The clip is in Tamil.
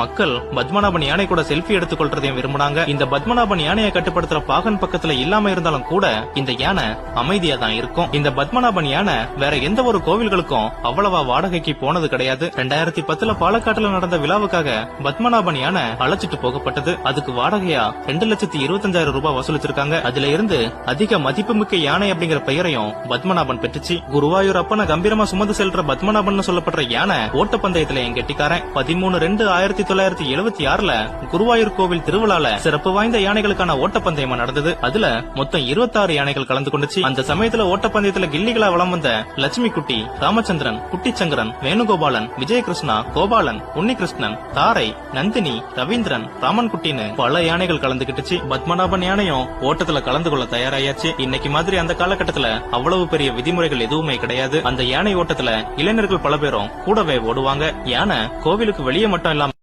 மக்கள் பத்மநாபன் யானை கூட செல்ஃபி எடுத்துக்கொள்றதையும் விரும்புனாங்க. இந்த பத்மநாபன் யானையை கட்டுப்படுத்துற பாகன் பக்கத்துல இல்லாம இருந்தாலும் கூட இந்த யானை அமைதியா தான் இருக்கும். இந்த பத்மநாபன் யானை வேற எந்த ஒரு கோவில்களுக்கும் அவ்வளவா வாடகைக்கு போனது கிடையாது. ரெண்டாயிரத்தி பத்துல பாலக்காட்டுல நடந்த விழாவுக்காக பத்மநாபன் யானை அழைச்சிட்டு போகப்பட்டது. அதுக்கு வாடகையா ரெண்டு லட்சத்தி இருபத்தஞ்சாயிரம் ரூபாய் வசூலிச்சிருக்காங்க. அதுல இருந்து அதிக மதிப்புமிக்க யானை அப்படிங்கிற பெயரையும் பத்மநாபன் பெற்றுச்சு. குருவாயூர் அப்பன கம்பீரமா சுமந்து செல்ற பத்மநாபன் சொல்லப்படுற யானை ஓட்டப்பந்தயத்துல என் கெட்டிக்காரன். பதிமூணு ரெண்டு ஆயிரத்தி தொள்ளாயிரத்தி எழுபத்தி ஆறுல குருவாயூர் கோவில் திருவிழால சிறப்பு வாய்ந்த யானைகளுக்கான ஓட்டப்பந்தயமா நடந்தது. அதுல மொத்தம் 26 யானைகள் கலந்து கொண்டுச்சு. அந்த சமயத்துல ஓட்டப்பந்தயத்துல கில்லிகளா வளம் வந்த லட்சுமி குட்டி ராமச்சந்திரன் குட்டிச்சங்கரன் வேணுகோபாலன் விஜயகிருஷ்ணா கோபாலன் உன்னிகிருஷ்ணன் தாரை நந்தினி ரவீந்திரன் ராமன் குட்டின்னு பல யானைகள் கலந்துகிட்டுச்சு. பத்மநாபன் யானையும் ஓட்டத்துல கலந்து கொள்ள தயாராயாச்சு. இன்னைக்கு மாதிரி அந்த காலகட்டத்துல அவ்வளவு பெரிய விதிமுறைகள் எதுவுமே கிடையாது. அந்த யானை ஓட்டத்துல இளைஞர்கள் பல பேரும் கூடவே ஓடுவாங்க. யானை கோவிலுக்கு வெளியே மட்டும் இல்லாம